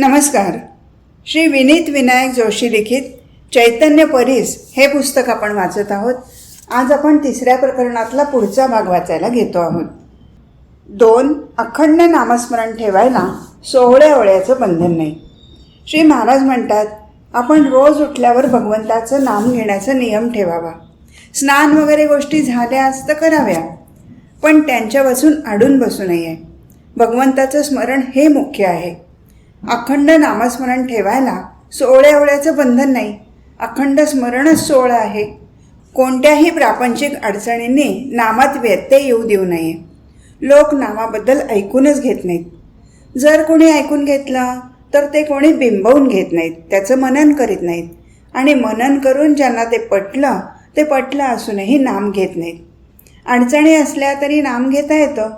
नमस्कार. श्री विनीत विनायक जोशी लिखित चैतन्य परीस हे पुस्तक आपण वाचत आहोत. आज आपण तिसऱ्या प्रकरणातला पुढचा भाग वाचायला घेतो आहोत. दोन अखंड नामस्मरण ठेवायला सोहळ्या ओळ्याचं बंधन नाही. श्री महाराज म्हणतात आपण रोज उठल्यावर भगवंताचं नाम घेण्याचा नियम ठेवावा. स्नान वगैरे गोष्टी झाल्याच तर कराव्या. पण त्यांच्यापासून अडून बसू नये. भगवंताचं स्मरण हे मुख्य आहे. अखंड नामस्मरण ठेवायला सोहळ्या ओळ्याचं बंधन नाही. अखंड स्मरणच सोहळा आहे. कोणत्याही प्रापंचिक अडचणींनी नामात व्यत्यय येऊ देऊ नये. लोक नामाबद्दल ऐकूनच घेत नाहीत. जर कोणी ऐकून घेतलं तर ते कोणी बिंबवून घेत नाहीत. त्याचं मनन करीत नाहीत. आणि मनन करून ज्यांना ते पटलं ते पटलं असूनही नाम घेत नाहीत. अडचणी असल्या तरी नाम घेता येतं.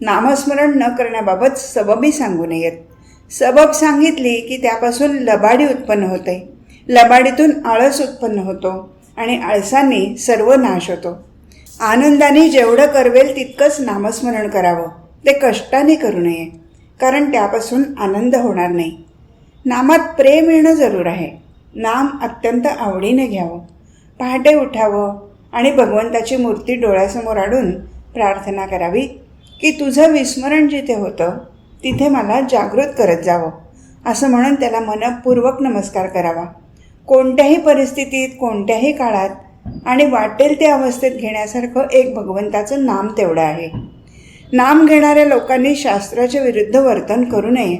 नामस्मरण न करण्याबाबत सबबी सांगू नयेत. सबब सांगितली की त्यापासून लबाडी उत्पन्न होते. लबाडीतून आळस उत्पन्न होतो आणि आळसांनी सर्व नाश होतो. आनंदाने जेवढं करवेल तितकंच नामस्मरण करावं. ते कष्टाने करू नये कारण त्यापासून आनंद होणार नाही. नामात प्रेम येणं जरूर आहे. नाम अत्यंत आवडीने घ्यावं. पहाटे उठावं आणि भगवंताची मूर्ती डोळ्यासमोर आणून प्रार्थना करावी की तुझं विस्मरण जिथे होतं तिथे मला जागृत करत जावं असं म्हणून त्याला मनपूर्वक नमस्कार करावा. कोणत्याही परिस्थितीत कोणत्याही काळात आणि वाटेल त्या अवस्थेत घेण्यासारखं एक भगवंताचं नाम तेवढं आहे. नाम घेणाऱ्या लोकांनी शास्त्राच्या विरुद्ध वर्तन करू नये.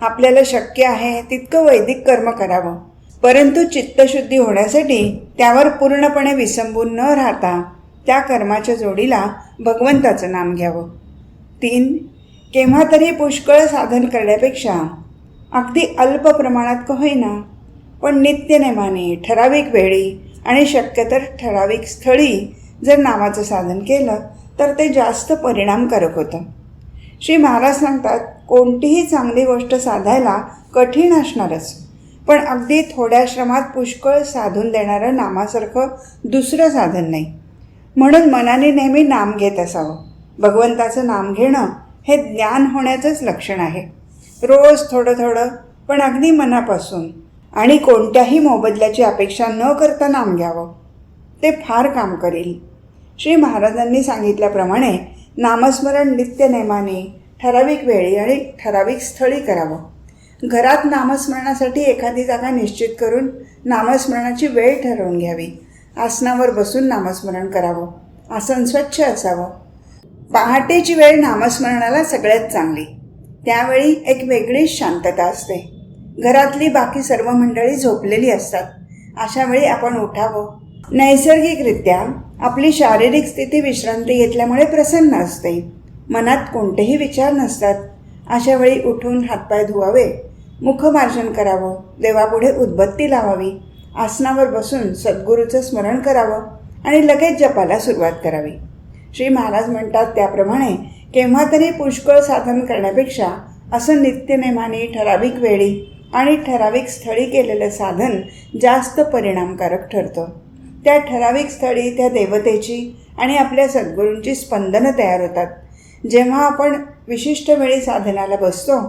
आपल्याला शक्य आहे तितकं वैदिक कर्म करावं. परंतु चित्तशुद्धी होण्यासाठी त्यावर पूर्णपणे विसंबून न राहता त्या कर्माच्या जोडीला भगवंताचं नाम घ्यावं. तीन केव्हा तरी पुष्कळ साधन करण्यापेक्षा अगदी अल्प प्रमाणात का होईना पण नित्यनेमाने ठराविक वेळी आणि शक्यतर ठराविक स्थळी जर नामाचं साधन केलं तर ते जास्त परिणामकारक होतं. श्री महाराज सांगतात कोणतीही चांगली गोष्ट साधायला कठीण असणारच पण अगदी थोड्या श्रमात पुष्कळ साधून देणारं नामासारखं दुसरं साधन नाही. म्हणून मनाने नेहमी नाम घेत असावं. भगवंताचं नाम घेणं हे ज्ञान होण्याचंच लक्षण आहे. रोज थोडं थोडं पण अगदी मनापासून. आणि कोणत्याही मोबदल्याची अपेक्षा न करता नाम घ्यावं ते फार काम करेल. श्री महाराजांनी सांगितल्याप्रमाणे नामस्मरण नित्यनेमाने ठराविक वेळी आणि ठराविक स्थळी करावं. घरात नामस्मरणासाठी एखादी जागा निश्चित करून नामस्मरणाची वेळ ठरवून घ्यावी. आसनावर बसून नामस्मरण करावं. आसन स्वच्छ असावं. पहाटेची वेळ नामस्मरणाला सगळ्यात चांगली. त्यावेळी एक वेगळीच शांतता असते. घरातली बाकी सर्व मंडळी झोपलेली असतात. अशा वेळी आपण उठावं. नैसर्गिकरित्या आपली शारीरिक स्थिती विश्रांती घेतल्यामुळे प्रसन्न असते. मनात कोणतेही विचार नसतात. अशा वेळी उठून हातपाय धुवावे. मुखमार्जन करावं. देवापुढे उद्बत्ती लावावी. आसनावर बसून सद्गुरूचं स्मरण करावं आणि लगेच जपाला सुरुवात करावी. श्री महाराज म्हणतात त्याप्रमाणे केव्हा तरी पुष्कळ साधन करण्यापेक्षा असं नित्यनेमाने ठराविक वेळी आणि ठराविक स्थळी केलेलं साधन जास्त परिणामकारक ठरतं. त्या ठराविक स्थळी त्या देवतेची आणि आपल्या सद्गुरूंची स्पंदनं तयार होतात. जेव्हा आपण विशिष्ट वेळी साधनाला बसतो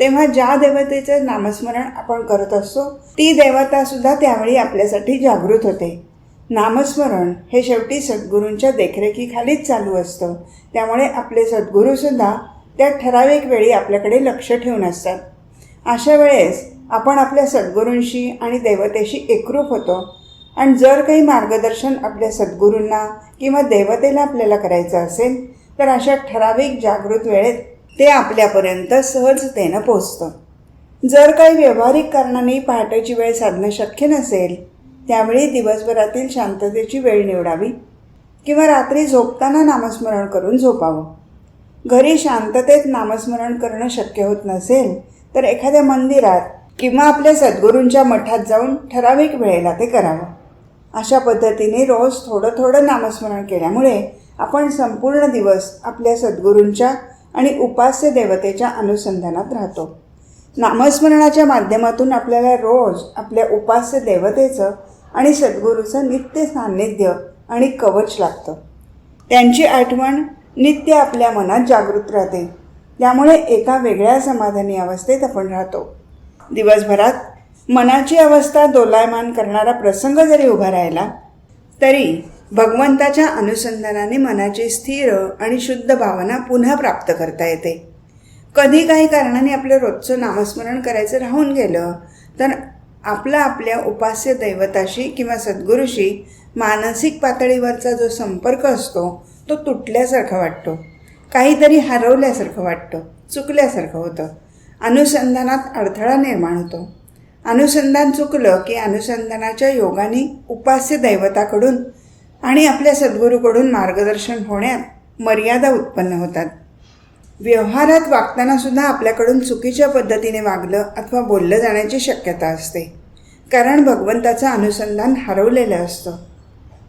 तेव्हा ज्या देवतेचं नामस्मरण आपण करत असतो ती देवतासुद्धा त्यावेळी आपल्यासाठी जागृत होते. नामस्मरण हे शेवटी सद्गुरूंच्या देखरेखीखालीच चालू असतं. त्यामुळे आपले सद्गुरूसुद्धा त्या ठराविक वेळी आपल्याकडे लक्ष ठेवून असतात. अशा वेळेस आपण आपल्या सद्गुरूंशी आणि देवतेशी एकरूप होतो. आणि जर काही मार्गदर्शन आपल्या सद्गुरूंना किंवा देवतेला आपल्याला करायचं असेल तर अशा ठराविक जागृत वेळेत ते आपल्यापर्यंत सहजतेनं पोचतं जर काही व्यावहारिक कारणाने पहाटेची वेळ साधणं शक्य नसेल त्यावेळी दिवसभरातील शांततेची वेळ निवडावी किंवा रात्री झोपताना नामस्मरण करून झोपावं. घरी शांततेत नामस्मरण करणं शक्य होत नसेल तर एखाद्या मंदिरात किंवा आपल्या सद्गुरूंच्या मठात जाऊन ठराविक वेळेला ते करावं. अशा पद्धतीने रोज थोडं थोडं नामस्मरण केल्यामुळे आपण संपूर्ण दिवस आपल्या सद्गुरूंच्या आणि उपास्य देवतेच्या अनुसंधानात राहतो. नामस्मरणाच्या माध्यमातून आपल्याला रोज आपल्या उपास्य देवतेचं आणि सद्गुरूचं नित्य सान्निध्य आणि कवच लागतं. त्यांची आठवण नित्य आपल्या मनात जागृत राहते. त्यामुळे एका वेगळ्या समाधानी अवस्थेत आपण राहतो. दिवसभरात मनाची अवस्था दोलायमान करणारा प्रसंग जरी उभा राहिला तरी भगवंताच्या अनुसंधानाने मनाची स्थिर आणि शुद्ध भावना पुन्हा प्राप्त करता येते. कधी काही कारणाने आपलं रोजचं नामस्मरण करायचं राहून गेलं तर आपला आपल्या उपास्य दैवताशी किंवा सद्गुरूशी मानसिक पातळीवरचा जो संपर्क असतो तो तुटल्यासारखा वाटतो. काहीतरी हरवल्यासारखं वाटतं चुकल्यासारखं होतं. अनुसंधानात अडथळा निर्माण होतो. अनुसंधान चुकलं की अनुसंधानाच्या योगाने उपास्य दैवताकडून आणि आपल्या सद्गुरूकडून मार्गदर्शन होण्यात मर्यादा उत्पन्न होतात. व्यवहारात वागताना सुद्धा आपल्याकडून चुकीच्या पद्धतीने वागलं अथवा बोललं जाण्याची शक्यता असते. कारण भगवंताचं अनुसंधान हरवलेलं असतं.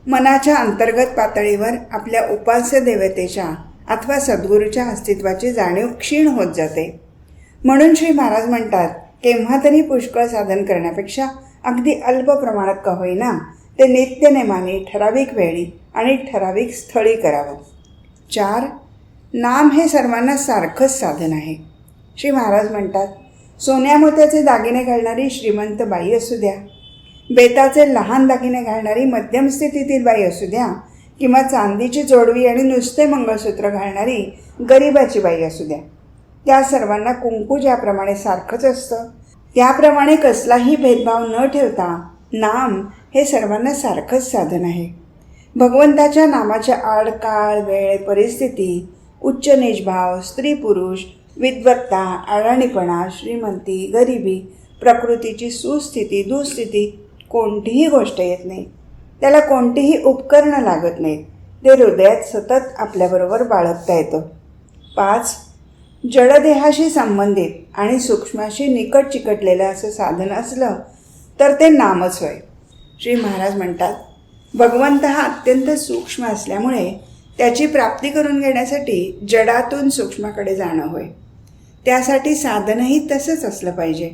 मनाच्या अंतर्गत पातळीवर आपल्या उपास्य देवतेच्या अथवा सद्गुरूच्या अस्तित्वाची जाणीव क्षीण होत जाते. म्हणून श्री महाराज म्हणतात केव्हा तरी पुष्कळ साधन करण्यापेक्षा अगदी अल्प प्रमाणात का होईना ते नित्यनेमाने ठराविक वेळी आणि ठराविक स्थळी करावं. चार नाम हे सर्वांना सारखंच साधन आहे. श्री महाराज म्हणतात सोन्या मोत्याचे दागिने घालणारी श्रीमंत बाई असू द्या. बेताचे लहान दागिने घालणारी मध्यम स्थितीतील बाई असू द्या. किंवा चांदीची जोडवी आणि नुसते मंगळसूत्र घालणारी गरिबाची बाई असू द्या. त्या सर्वांना कुंकू ज्याप्रमाणे सारखंच असतं त्याप्रमाणे कसलाही भेदभाव न ठेवता नाम हे सर्वांना सारखंच साधन आहे. भगवंताच्या नामाच्या आड काळ वेळ परिस्थिती उच्च निजभाव स्त्री पुरुष विद्वत्ता अडाणीपणा श्रीमंती गरिबी प्रकृतीची सुस्थिती दुस्थिती कोणतीही गोष्ट येत नाही. त्याला कोणतीही उपकरणं लागत नाहीत. ते हृदयात सतत आपल्याबरोबर बाळगता येतं. पाच जडदेहाशी संबंधित आणि सूक्ष्माशी निकट चिकटलेलं असं साधन असलं तर ते नामच होय. श्री महाराज म्हणतात भगवंत हा अत्यंत सूक्ष्म असल्यामुळे त्याची प्राप्ती करून घेण्यासाठी जडातून सूक्ष्माकडे जाणं होय. त्यासाठी साधनही तसंच असलं पाहिजे.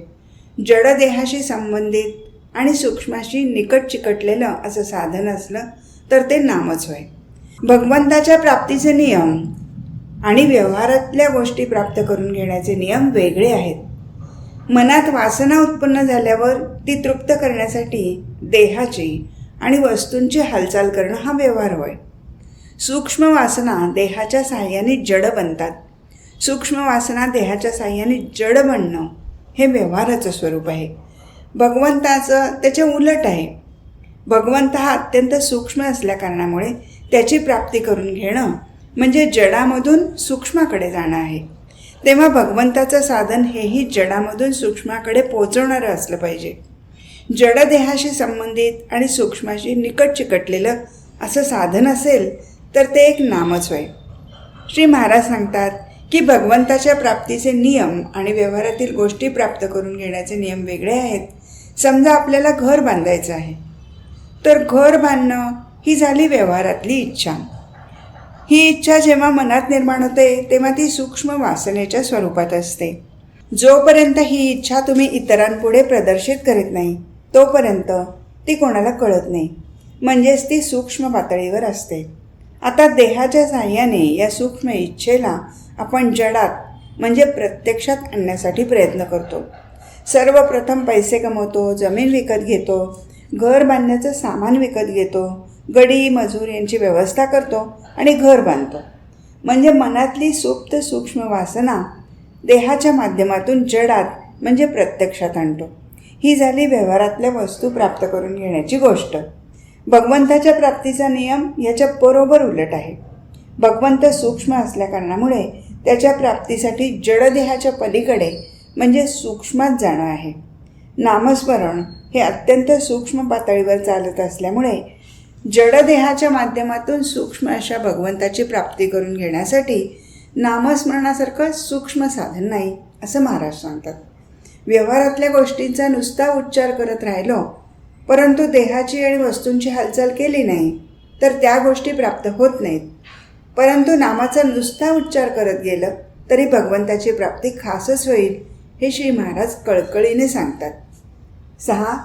जडदेहाशी संबंधित आणि सूक्ष्माशी निकट चिकटलेलं असं साधन असलं तर ते नामच होय. भगवंताच्या प्राप्तीचे नियम आणि व्यवहारातल्या गोष्टी प्राप्त करून घेण्याचे नियम वेगळे आहेत. मनात वासना उत्पन्न झाल्यावर ती तृप्त करण्यासाठी देहाची आणि वस्तूंची हालचाल करणं हा व्यवहार होय. सूक्ष्म वासना देहाच्या साह्याने जड बनतात. सूक्ष्म वासना देहाच्या साह्याने जड बनणं हे व्यवहाराचं स्वरूप आहे. भगवंताचं त्याच्या उलट आहे. भगवंत हा अत्यंत सूक्ष्म असल्याकारणामुळे त्याची प्राप्ती करून घेणं म्हणजे जडामधून सूक्ष्माकडे जाणं आहे. तेव्हा भगवंताचं साधन हेही जडामधून सूक्ष्माकडे पोचवणारं असलं पाहिजे. जडदेहाशी संबंधित आणि सूक्ष्माशी निकट चिकटलेलं असं साधन असेल तर ते एक नामच होय. श्री महाराज सांगतात की भगवंताच्या प्राप्तीचे नियम आणि व्यवहारातील गोष्टी प्राप्त करून घेण्याचे नियम वेगळे आहेत. समजा आपल्याला घर बांधायचं आहे. तर घर बांधणं ही झाली व्यवहारातली इच्छा. ही इच्छा जेव्हा मनात निर्माण होते तेव्हा ती सूक्ष्म वासनेच्या स्वरूपात असते. जोपर्यंत ही इच्छा तुम्ही इतरांपुढे प्रदर्शित करीत नाही तोपर्यंत ती कोणाला कळत नाही. म्हणजेच ती सूक्ष्म पातळीवर असते. आता देहाच्या साह्याने या सूक्ष्म इच्छेला आपण जडात म्हणजे प्रत्यक्षात आणण्यासाठी प्रयत्न करतो. सर्वप्रथम पैसे कमवतो जमीन विकत घेतो घर बांधण्याचं सामान विकत घेतो गडी मजूर यांची व्यवस्था करतो आणि घर बांधतो. म्हणजे मनातली सुप्त सूक्ष्म वासना देहाच्या माध्यमातून जडात म्हणजे प्रत्यक्षात आणतो. ही झाली व्यवहारातल्या वस्तू प्राप्त करून घेण्याची गोष्ट. भगवंताच्या प्राप्तीचा नियम याच्या बरोबर उलट आहे. भगवंत सूक्ष्म असल्याकारणामुळे त्याच्या प्राप्तीसाठी जडदेहाच्या पलीकडे म्हणजे सूक्ष्मात जाणं आहे. नामस्मरण हे अत्यंत सूक्ष्म पातळीवर चालत असल्यामुळे जडदेहाच्या माध्यमातून सूक्ष्म अशा भगवंताची प्राप्ती करून घेण्यासाठी नामस्मरणासारखं सूक्ष्म साधन नाही असं महाराज सांगतात. व्यवहारातल्या गोष्टींचा नुसता उच्चार करत राहिलो परंतु देहाची आणि वस्तूंची हालचाल केली नाही तर त्या गोष्टी प्राप्त होत नाहीत. परंतु नामाचा नुसता उच्चार करत गेलं तरी भगवंताची प्राप्ती खासच होईल हे श्री महाराज कळकळीने सांगतात. सहा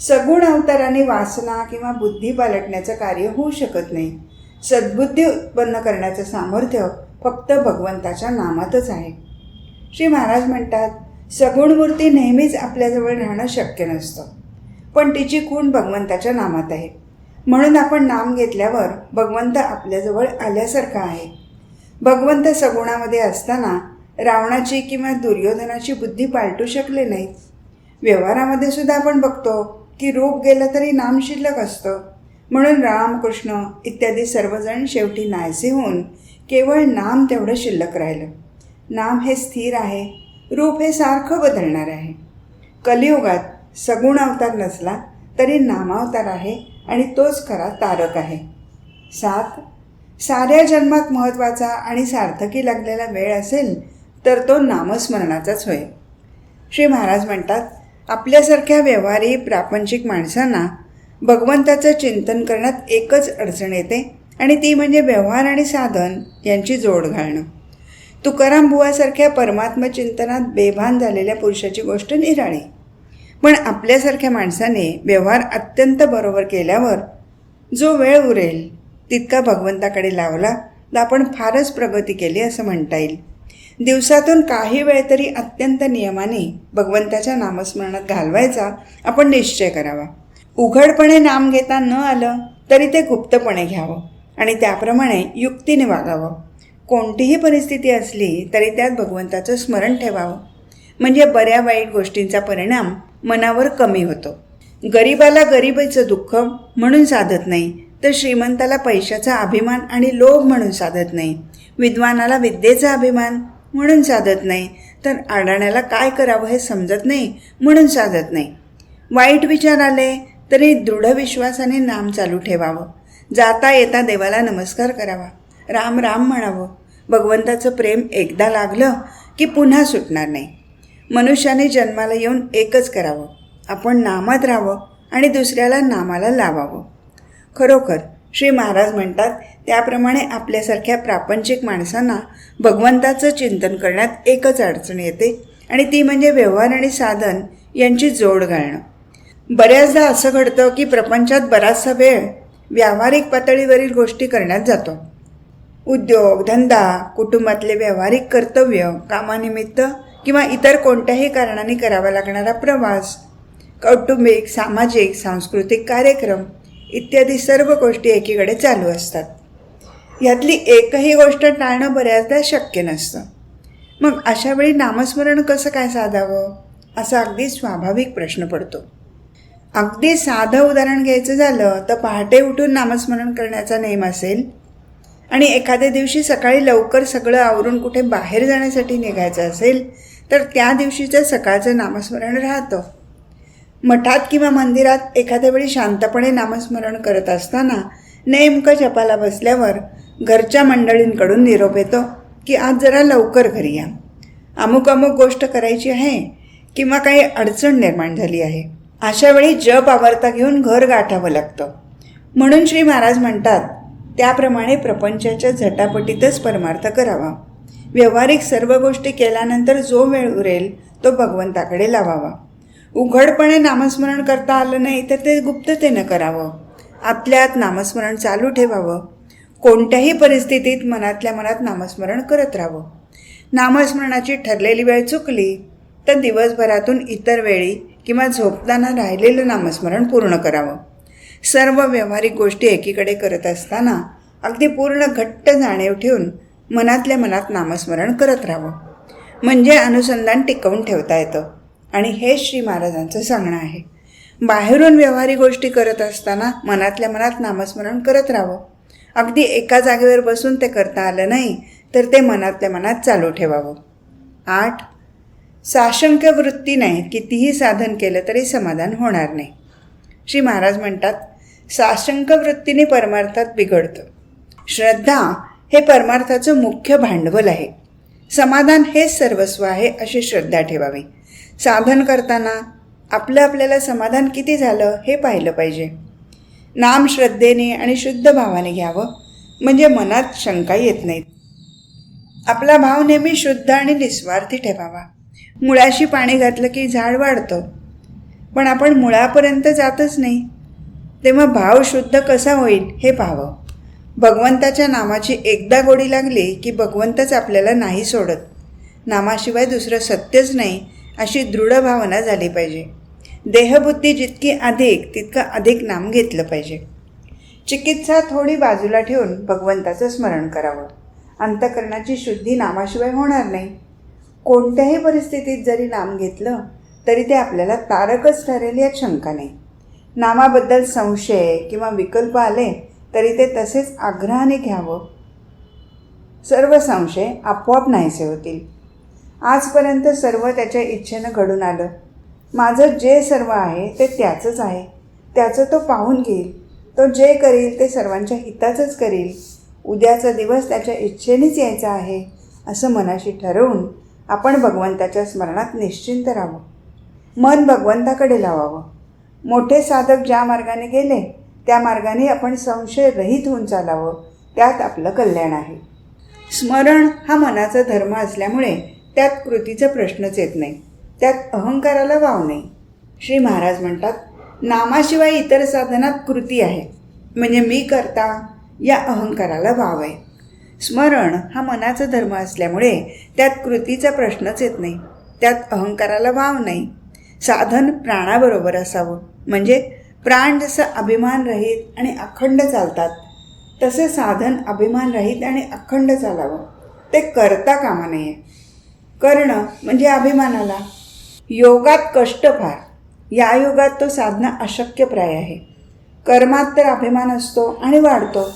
सगुण अवताराने वासना किंवा बुद्धी पालटण्याचं कार्य होऊ शकत नाही. सद्बुद्धी उत्पन्न करण्याचं सामर्थ्य फक्त भगवंताच्या नामातच आहे. श्री महाराज म्हणतात सगुण मूर्ती नेहमीच आपल्याजवळ राहणं शक्य नसतं. पण तिची खूण भगवंताच्या नामात आहे. म्हणून आपण नाम घेतल्यावर भगवंत आपल्याजवळ आल्यासारखा आहे. भगवंत सगुणामध्ये असताना रावणाची किंवा दुर्योधनाची बुद्धी पालटू शकले नाहीत. व्यवहारामध्ये सुद्धा आपण बघतो की रूप गेलं तरी नाम शिल्लक असतं. म्हणून राम कृष्ण इत्यादी सर्वजण शेवटी नायसे होऊन केवळ नाम तेवढं शिल्लक राहिलं. नाम हे स्थिर आहे. रूप हे सारखं बदलणार आहे. कलियुगात सगुण अवतार नसला तरी नामावतार आहे आणि तोच खरा तारक आहे. सात साऱ्या जन्मात महत्त्वाचा आणि सार्थकी लागलेला वेळ असेल तर तो नामस्मरणाचाच होय. श्री महाराज म्हणतात आपल्यासारख्या व्यवहारी प्रापंचिक माणसांना भगवंताचं चिंतन करण्यात एकच अडचण येते आणि ती म्हणजे व्यवहार आणि साधन यांची जोड घालणं. तुकाराम बुवासारख्या परमात्म चिंतनात बेभान झालेल्या पुरुषाची गोष्ट निराळी. पण आपल्यासारख्या माणसाने व्यवहार अत्यंत बरोबर केल्यावर जो वेळ उरेल तितका भगवंताकडे लावला तर आपण फारच प्रगती केली असं म्हणता येईल. दिवसातून काही वेळ तरी अत्यंत नियमाने भगवंताच्या नामस्मरणात घालवायचा आपण निश्चय करावा. उघडपणे नाम घेता न आलं तरी ते गुप्तपणे घ्यावं आणि त्याप्रमाणे युक्तीने वागावं. कोणतीही परिस्थिती असली तरी त्यात भगवंताचं स्मरण ठेवावं. म्हणजे बऱ्या वाईट गोष्टींचा परिणाम मनावर कमी होतो. गरिबाला गरिबीचं दुःख म्हणून साधत नाही तर श्रीमंताला पैशाचा अभिमान आणि लोभ म्हणून साधत नाही विद्वानाला विद्येचा अभिमान म्हणून साधत नाही तर अडाण्याला काय करावं हे समजत नाही म्हणून साधत नाही. वाईट विचार आले तरी दृढ विश्वासाने नाम चालू ठेवावं. जाता येता देवाला नमस्कार करावा. राम राम म्हणावं. भगवंताचं प्रेम एकदा लागलं की पुन्हा सुटणार नाही. मनुष्याने जन्माला येऊन एकच करावं. आपण नामात राहावं आणि दुसऱ्याला नामाला लावावं. खरोखर श्री महाराज म्हणतात त्याप्रमाणे आपल्यासारख्या प्रापंचिक माणसांना भगवंताचं चिंतन करण्यात एकच अडचण येते आणि ती म्हणजे व्यवहार आणि साधन यांची जोड घालणं. बऱ्याचदा असं घडतं की प्रपंचात बराचसा वेळ व्यावहारिक पातळीवरील गोष्टी करण्यात जातो. उद्योग धंदा कुटुंबातले व्यावहारिक कर्तव्य कामानिमित्त किंवा इतर कोणत्याही कारणाने करावा लागणारा प्रवास कौटुंबिक सामाजिक सांस्कृतिक कार्यक्रम इत्यादी सर्व गोष्टी एकीकडे चालू असतात. यातली एकही गोष्ट टाळणं बऱ्याचदा शक्य नसतं. मग अशावेळी नामस्मरण कसं काय साधावं? असा अगदी स्वाभाविक प्रश्न पडतो. अगदी साधं उदाहरण घ्यायचं झालं तर पहाटे उठून नामस्मरण करण्याचा नेम असेल आणि एखाद्या दिवशी सकाळी लवकर सगळं आवरून कुठे बाहेर जाण्यासाठी निघायचं असेल तर त्या दिवशीचं सकाळचं नामस्मरण राहतं. मठात किंवा मंदिरात एखाद्या वेळी शांतपणे नामस्मरण करत असताना नेमकं जपाला बसल्यावर घरच्या मंडळींकडून निरोप येतो की आज जरा लवकर घरी या. अमुक अमुक गोष्ट करायची आहे किंवा काही अडचण निर्माण झाली आहे. अशा वेळी जप आवर्ता घेऊन घर गाठावं लागतं. म्हणून श्री महाराज म्हणतात त्याप्रमाणे प्रपंचाच्या झटापटीतच परमार्थ करावा. व्यवहारिक सर्व गोष्टी केल्यानंतर जो वेळ उरेल तो भगवंताकडे लावावा. उघडपणे नामस्मरण करता आलं नाही तर ते गुप्ततेनं करावं. आतल्यात नामस्मरण चालू ठेवावं. कोणत्याही परिस्थितीत मनातल्या मनात नामस्मरण करत राहावं. नामस्मरणाची ठरलेली वेळ चुकली तर दिवसभरातून इतर वेळी किंवा झोपताना राहिलेलं नामस्मरण पूर्ण करावं. सर्व व्यावहारिक गोष्टी एकीकडे करत असताना अगदी पूर्ण घट्ट जाणीव ठेवून मनातल्या मनात नामस्मरण करत राहावं. म्हणजे अनुसंधान टिकवून ठेवता येतं. आणि हे श्री महाराजांचं सांगणं आहे. बाहेरून व्यवहारिक गोष्टी करत असताना मनातल्या मनात नामस्मरण करत राहावं. अगदी एका जागेवर बसून ते करता आलं नाही तर ते मनातल्या मनात चालू ठेवावं. आठ साशंक वृत्ती नाही कितीही साधन केलं तरी समाधान होणार नाही. श्री महाराज म्हणतात साशंक वृत्तीने परमार्थात बिघडतं. श्रद्धा हे परमार्थाचं मुख्य भांडवल आहे. समाधान हेच सर्वस्व आहे अशी श्रद्धा ठेवावी. साधन करताना आपलं आपल्याला समाधान किती झालं हे पाहिलं पाहिजे. नाम श्रद्धेने आणि शुद्ध भावाने घ्यावं म्हणजे मनात शंका येत नाहीत. आपला भाव नेहमी शुद्ध आणि निस्वार्थी ठेवावा. मुळाशी पाणी घातलं की झाड वाढतं. पण आपण मुळापर्यंत जातच नाही. तेव्हा भाव शुद्ध कसा होईल हे पाहावं. भगवंताच्या नामाची एकदा गोडी लागली की भगवंतच आपल्याला नाही सोडत. नामाशिवाय दुसरं सत्यच नाही अशी दृढ भावना झाली पाहिजे. देहबुद्धी जितकी अधिक तितकं अधिक नाम घेतलं पाहिजे. चिकित्सा थोडी बाजूला ठेवून भगवंताचं स्मरण करावं. अंतकरणाची शुद्धी नामाशिवाय होणार नाही. कोणत्याही परिस्थितीत जरी नाम घेतलं तरी ते आपल्याला तारकच ठरेल यात शंका नाही. नामाबद्दल संशय किंवा विकल्प आले तरी ते तसेच आग्रहाने घ्यावं. सर्व संशय आपोआप नाहीसे होतील. आजपर्यंत सर्व त्याच्या इच्छेनं घडून आलं. माझं जे सर्व आहे ते त्याचंच आहे. त्याचं तो पाहून घेईल. तो जे करील ते सर्वांच्या हिताचंच करील. उद्याचा दिवस त्याच्या इच्छेनेच यायचा आहे असं मनाशी ठरवून आपण भगवंताच्या स्मरणात निश्चिंत राहावं. मन भगवंताकडे लावावं. मोठे साधक ज्या मार्गाने गेले त्या मार्गाने आपण संशयरहित होऊन चालावं त्यात आपलं कल्याण आहे. स्मरण हा मनाचा धर्म असल्यामुळे त्यात कृतीचा प्रश्नच येत नाही. त्यात अहंकाराला वाव नाही. श्री महाराज म्हणतात नामाशिवाय इतर साधनात कृती आहे. म्हणजे मी करता या अहंकाराला वाव आहे. स्मरण हा मनाचा धर्म असल्यामुळे त्यात कृतीचा प्रश्नच येत नाही. त्यात अहंकाराला वाव नाही. साधन प्राणाबरोबर असावं. म्हणजे प्राण जसं अभिमानरहित आणि अखंड चालतात तसं साधन अभिमानरहित आणि अखंड चालावं. ते करता कामा नये. करणं म्हणजे अभिमानाला. योगात कष्ट फार. या युगात तो साधना अशक्यप्राय आहे. कर्मात तर अभिमान असतो आणि वाढतो.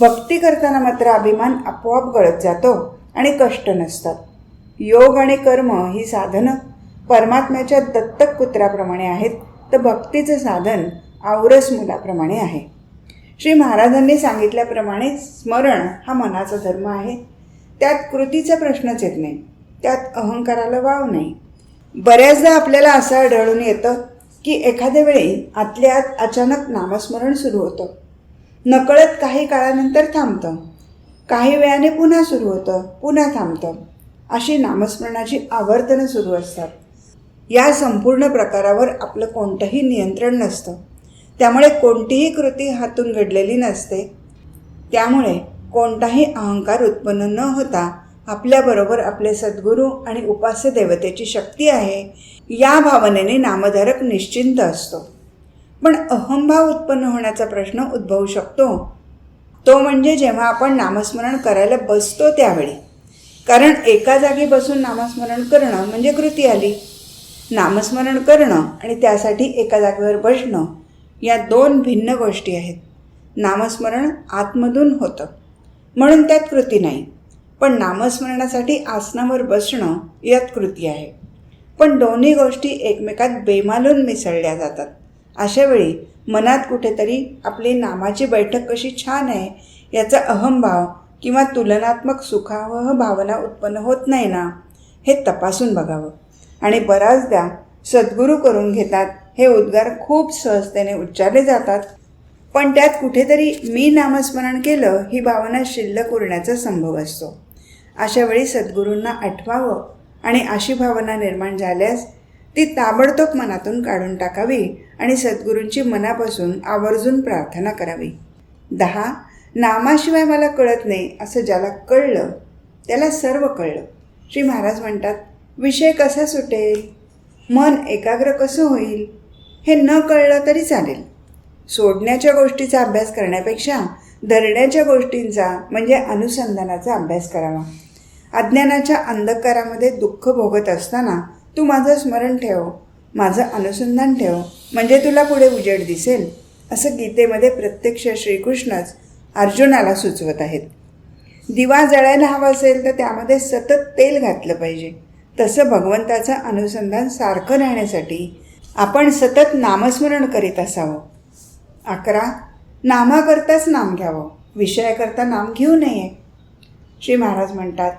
भक्ती करताना मात्र अभिमान आपोआप गळत जातो आणि कष्ट नसतात. योग आणि कर्म ही साधनं परमात्म्याच्या दत्तक पुत्राप्रमाणे आहेत. तर भक्तीचं साधन आवरस मुलाप्रमाणे आहे. श्री महाराजांनी सांगितल्याप्रमाणे स्मरण हा मनाचा धर्म आहे. त्यात कृतीचा प्रश्नच येत नाही. त्यात अहंकाराला वाव नाही. बऱ्याचदा आपल्याला असं आढळून येतं की एखाद्या वेळी आतल्या आत अचानक नामस्मरण सुरू होतं. नकळत काही काळानंतर थांबतं. काही वेळाने पुन्हा सुरू होतं पुन्हा थांबतं. अशी नामस्मरणाची आवर्तनं सुरू असतात. या संपूर्ण प्रकारावर आपलं कोणतंही नियंत्रण नसतं. त्यामुळे कोणतीही कृती हातून घडलेली नसते. त्यामुळे कोणताही अहंकार उत्पन्न न होता आपल्याबरोबर आपले सद्गुरू आणि उपास्य देवतेची शक्ती आहे या भावनेने नामधारक निश्चिंत असतो. पण अहंभाव उत्पन्न होण्याचा प्रश्न उद्भवू शकतो. तो म्हणजे जेव्हा आपण नामस्मरण करायला बसतो त्यावेळी. कारण एका जागी बसून नामस्मरण करणं म्हणजे कृती आली. नामस्मरण करणं आणि त्यासाठी एका जागेवर बसणं या दोन भिन्न गोष्टी आहेत. नामस्मरण आतमधून होतं. म्हणून त्यात कृती नाही. पण नामस्मरणासाठी आसनावर बसणं यात कृती आहे. पण दोन्ही गोष्टी एकमेकात बेमालून मिसळल्या जातात. अशा वेळी मनात कुठेतरी आपली नामाची बैठक कशी छान आहे याचा अहंभाव किंवा तुलनात्मक सुखावह भावना उत्पन्न होत नाही ना हे तपासून बघावं. आणि बऱ्याचदा सद्गुरू करून घेतात हे उद्गार खूप सहजतेने उच्चारले जातात. पण त्यात कुठेतरी मी नामस्मरण केलं ही भावना शिल्लक उरण्याचा संभव असतो. अशा वेळी सद्गुरूंना आठवावं आणि अशी भावना निर्माण झाल्यास ती ताबडतोब मनातून काढून टाकावी आणि सद्गुरूंची मनापासून आवर्जून प्रार्थना करावी. दहा नामाशिवाय मला कळत नाही असं ज्याला कळलं त्याला सर्व कळलं. श्री महाराज म्हणतात विषय कसा सुटेल? मन एकाग्र कसं होईल? हे न कळलं तरी चालेल. सोडण्याच्या गोष्टीचा अभ्यास करण्यापेक्षा धरण्याच्या गोष्टींचा म्हणजे अनुसंधानाचा अभ्यास करावा. अज्ञानाच्या अंधकारामध्ये दुःख भोगत असताना तू माझं स्मरण ठेव. माझं अनुसंधान ठेव. म्हणजे तुला पुढे उजेड दिसेल. असं गीतेमध्ये प्रत्यक्ष श्रीकृष्णच अर्जुनाला सुचवत आहेत. दिवा जळायला हवा असेल तर त्यामध्ये सतत तेल घातलं पाहिजे. तसं भगवंताचं अनुसंधान सारखं राहण्यासाठी आपण सतत नामस्मरण करीत असावं. अकरा नामाकरताच नाम घ्यावं. विषयाकरता नाम घेऊ नये. श्री महाराज म्हणतात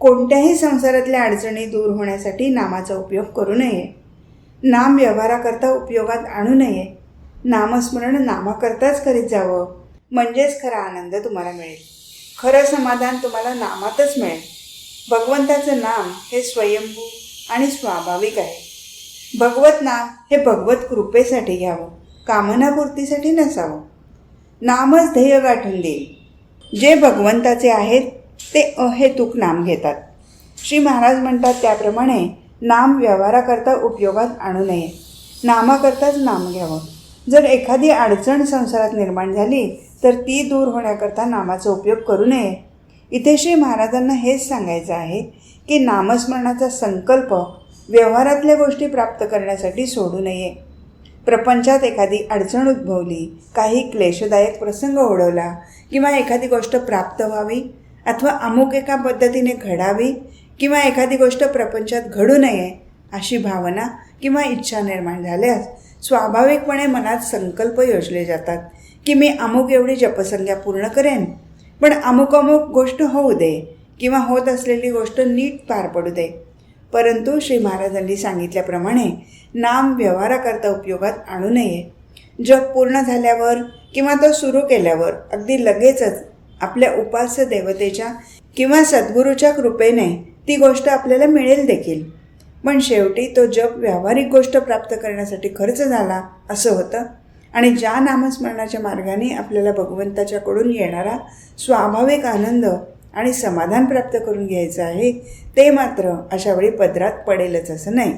कोणत्याही संसारातल्या अडचणी दूर होण्यासाठी नामाचा उपयोग करू नये. नाम व्यवहाराकरता उपयोगात आणू नये. नामस्मरण नामाकरताच करीत जावं. म्हणजेच खरा आनंद तुम्हाला मिळेल. खरं समाधान तुम्हाला नामातच मिळेल. भगवंताचं नाम हे स्वयंभू आणि स्वाभाविक आहे. भगवत नाम हे भगवत कृपेसाठी घ्यावं कामनापूर्तीसाठी नसावं. नामच ध्येय गाठून देईल. जे भगवंताचे आहेत ते अहेतुक नाम घेतात. श्री महाराज म्हणतात त्याप्रमाणे नाम व्यवहाराकरता उपयोगात आणू नये. नामाकरताच नाम घ्यावं. जर एखादी अडचण संसारात निर्माण झाली तर ती दूर होण्याकरता नामाचा उपयोग करू नये. इथे श्री महाराजांना हेच सांगायचं आहे की नामस्मरणाचा संकल्प व्यवहारातल्या गोष्टी प्राप्त करण्यासाठी सोडू नये. प्रपंचात एखादी अडचण उद्भवली काही क्लेशदायक प्रसंग ओढवला किंवा एखादी गोष्ट प्राप्त व्हावी अथवा अमुक एका पद्धतीने घडावी किंवा एखादी गोष्ट प्रपंचात घडू नये अशी भावना किंवा इच्छा निर्माण झाल्यास स्वाभाविकपणे मनात संकल्प योजले जातात की मी अमुक एवढी जपसंज्ञा पूर्ण करेन पण अमुक अमुक गोष्ट होऊ दे किंवा होत असलेली गोष्ट नीट पार पडू दे. परंतु श्री महाराजांनी सांगितल्याप्रमाणे नाम व्यवहाराकरता उपयोगात आणू नये. जग पूर्ण झाल्यावर किंवा तो सुरू केल्यावर अगदी लगेचच आपल्या उपास्य देवतेच्या किंवा सद्गुरूच्या कृपेने ती गोष्ट आपल्याला मिळेल देखील. पण शेवटी तो जप व्यावहारिक गोष्ट प्राप्त करण्यासाठी खर्च झाला असं होतं. आणि ज्या नामस्मरणाच्या मार्गाने आपल्याला भगवंताच्याकडून येणारा स्वाभाविक आनंद आणि समाधान प्राप्त करून घ्यायचं आहे ते मात्र अशावेळी पदरात पडेलच असं नाही.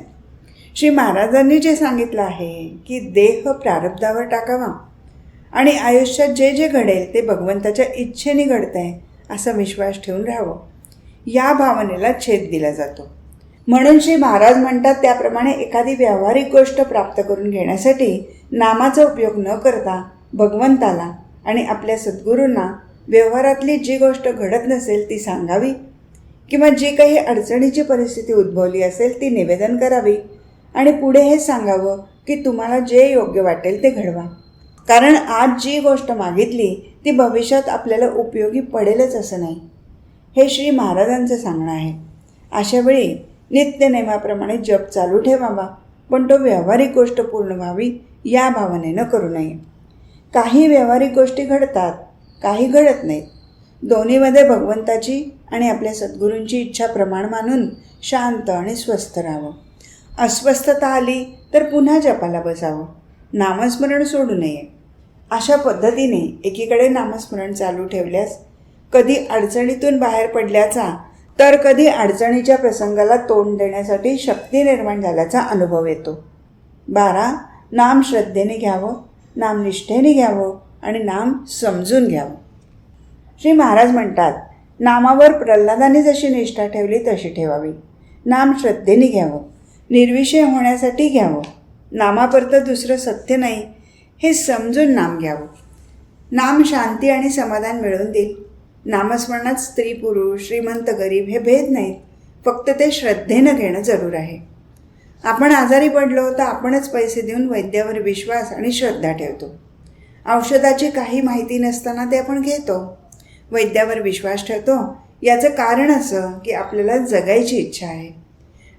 श्री महाराजांनी जे सांगितलं आहे की देह प्रारब्धावर टाकावा आणि आयुष्यात जे जे घडेल ते भगवंताच्या इच्छेने घडतं आहे असा विश्वास ठेवून राहावं. या भावनेला छेद दिला जातो. म्हणून श्री महाराज म्हणतात त्याप्रमाणे एखादी व्यावहारिक गोष्ट प्राप्त करून घेण्यासाठी नामाचा उपयोग न करता भगवंताला आणि आपल्या सद्गुरूंना व्यवहारातली जी गोष्ट घडत नसेल ती सांगावी किंवा जी काही अडचणीची परिस्थिती उद्भवली असेल ती निवेदन करावी आणि पुढे हे सांगावं की तुम्हाला जे योग्य वाटेल ते घडवा. कारण आज जी गोष्ट मागितली ती भविष्यात आपल्याला उपयोगी पडेलच असं नाही. हे श्री महाराजांचं सांगणं आहे. अशावेळी नित्यनेमाप्रमाणे जप चालू ठेवावा पण तो व्यावहारिक गोष्ट पूर्ण व्हावी या भावनेनं करू नये. काही व्यावहारिक गोष्टी घडतात काही घडत नाहीत. दोन्हीमध्ये भगवंताची आणि आपल्या सद्गुरूंची इच्छा प्रमाण मानून शांत आणि स्वस्थ राहावं. अस्वस्थता आली तर पुन्हा जपाला बसावं. नामस्मरण सोडू नये. अशा पद्धतीने एकीकडे नामस्मरण चालू ठेवल्यास कधी अडचणीतून बाहेर पडल्याचा तर कधी अडचणीच्या प्रसंगाला तोंड देण्यासाठी शक्ती निर्माण झाल्याचा अनुभव येतो. बारा नाम श्रद्धेने घ्यावं नाम निष्ठेने घ्यावं आणि नाम समजून घ्यावं. श्री महाराज म्हणतात नामावर प्रल्हादाने जशी निष्ठा ठेवली तशी ठेवावी. नाम श्रद्धेने घ्यावं निर्विषय होण्यासाठी घ्यावं. नामापरतं दुसरं सत्य नाही हे समजून नाम घ्यावं. नाम शांती आणि समाधान मिळवून देईल. नामस्मरणात स्त्री पुरुष श्रीमंत गरीब हे भेद नाहीत. फक्त ते श्रद्धेनं घेणं जरूर आहे. आपण आजारी पडलो तर आपणच पैसे देऊन वैद्यावर विश्वास आणि श्रद्धा ठेवतो. औषधाची काही माहिती नसताना ते आपण घेतो. वैद्यावर विश्वास ठेवतो. याचं कारण असं की आपल्याला जगायची इच्छा आहे.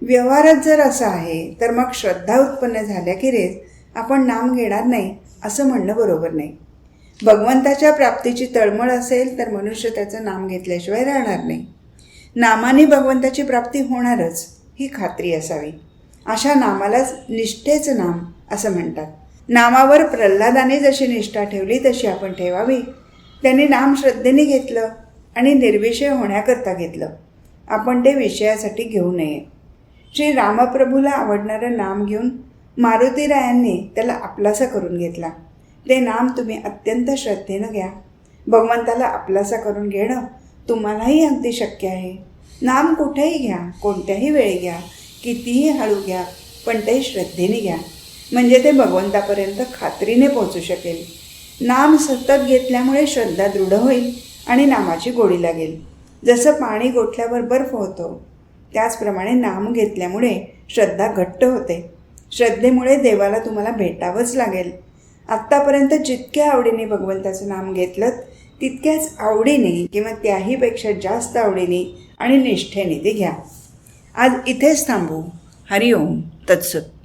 व्यवहारात जर असं आहे तर मग श्रद्धा उत्पन्न झाल्याखेरीज आपण नाम घेणार नाही असं म्हणणं बरोबर नाही. भगवंताच्या प्राप्तीची तळमळ असेल तर मनुष्य त्याचं नाम घेतल्याशिवाय राहणार नाही. नामाने भगवंताची प्राप्ती होणारच ही खात्री असावी. अशा नामालाच निष्ठेचं नाम असं म्हणतात. नामावर प्रल्हादाने जशी निष्ठा ठेवली तशी आपण ठेवावी. त्यांनी नाम श्रद्धेने घेतलं आणि निर्विषय होण्याकरता घेतलं. आपण ते विषयासाठी घेऊ नये. श्री रामप्रभूला आवडणारं नाम घेऊन मारुतीरायांनी त्याला आपलासा करून घेतला. ते नाम तुम्ही अत्यंत श्रद्धेनं घ्या. भगवंताला आपलासा करून घेणं तुम्हालाही अगदी शक्य आहे. नाम कुठेही घ्या कोणत्याही वेळी घ्या कितीही हळू घ्या पण ते श्रद्धेने घ्या. म्हणजे ते भगवंतापर्यंत खात्रीने पोहोचू शकेल. नाम सतत घेतल्यामुळे श्रद्धा दृढ होईल आणि नामाची गोडी लागेल. जसं पाणी गोठल्यावर बर्फ होतो त्याचप्रमाणे नाम घेतल्यामुळे श्रद्धा घट्ट होते. श्रद्धेमुळे देवाला तुम्हाला भेटावंच लागेल. आत्तापर्यंत जितक्या आवडीने भगवंताचं नाम घेतलं तितक्याच आवडीने किंवा त्याहीपेक्षा जास्त आवडीने आणि निष्ठेने ते घ्या. आज इथेच थांबू. हरिओम. तत्सत.